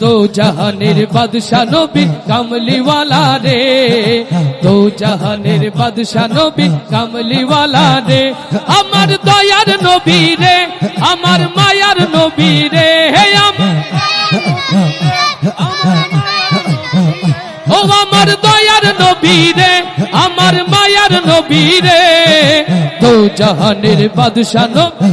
দো জাহানের বাদশা নবী কামলিওয়ালা রে দো জাহানের বাদশা নবী কামলিওয়ালা রে আমার দয়ার নবী রে আমার মায়ার নবী রে হে আমার দয়ার নবী রে আমার মায়ার নবী রে দো জাহানের বাদশা নবী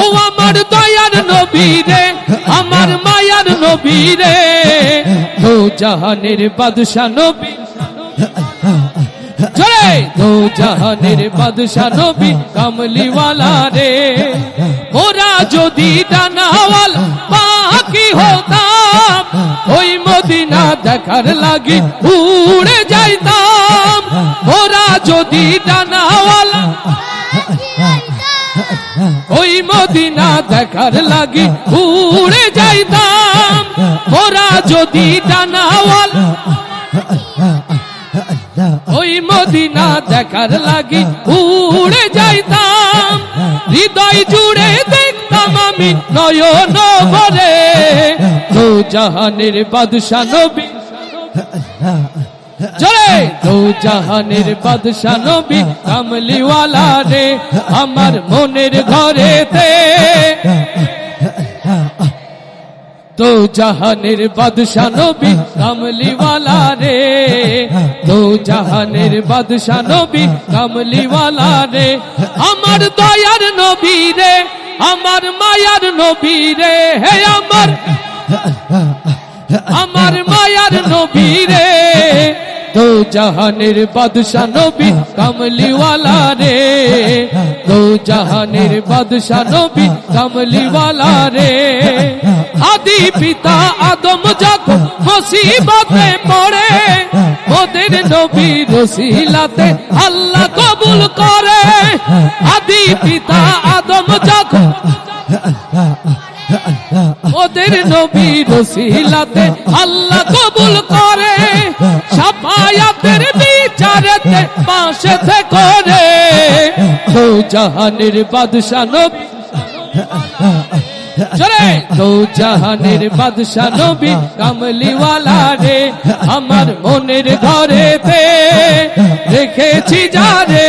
ও আমার দয়ার নবী রে আমার মায়ার নবী রে দো জাহানের বাদশা নবী। জরে দো জাহানের বাদশা নবী, কামলিওয়ালা রে। ওরা যদি ডানাওয়াল বাকি হতাম, ওই মদিনা দেখার লাগি উড়ে যাইতাম। ওরা যদি ডানাওয়ালা ওই মদিনা দেখার লাগি উড়ে যাইতাম। ওরা যদি ডানাওয়াল, ওই মদিনা দেখার লাগি উড়ে যাইতাম। হৃদয় জুড়ে দেখতাম আমি নয়ন তো জাহানের বাদশা নবী। জরে! দো জাহানের বাদশা নবী কামলিওয়ালা রে, আমার মনের ঘরেতে? তো জাহানের বাদশা নবী কামলিওয়ালা রে? তো জাহানের বাদশা নবী কামলিওয়ালা রে? আমার দয়ার নবী রে, আমার মায়ার নবী রে, হে আমার আমার মায়ার নবী রে। দো জাহানের বাদশা নবী কামলিওয়ালা রে দো জাহানের বাদশা নবী কামলিওয়ালা রে আদি পিতা আদম যখন মুসিবতে পড়ে ওদের নবী রসিলাতে আল্লাহ কবুল করে আদি পিতা আদম যখন ওদের নবী রসিলাতে আল্লাহ কবুল করে সাফায়াতের বিচারেতে পাশে করে তো জাহানের বাদশা নবী। চলে। তো জাহানের বাদশা নবী, কামলিওয়ালা রে, আমার মনের ঘরেতে রেখেছি যারে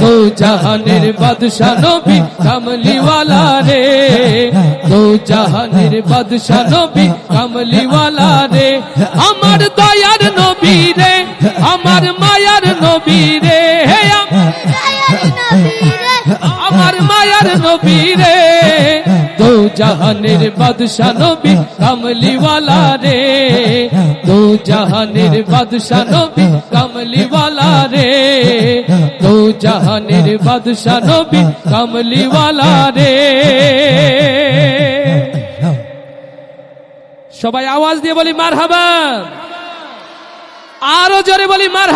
তো জাহানের বাদশা নবী, কামলিওয়ালা রে। তো জাহানের বাদশা নবী, কামলিওয়ালা রে, আমার দয়ার রে মায়ার নবী রে আমার মায়ার নবী রে। দো জাহানের বাদশা নবী কামলিওয়ালা রে। দো জাহানের বাদশা নবী কামলিওয়ালা রে। দো জাহানের বাদশা নবী কামলিওয়ালা রে। সবাই আওয়াজ দিয়ে বলি মার আরও জোরে বলি মার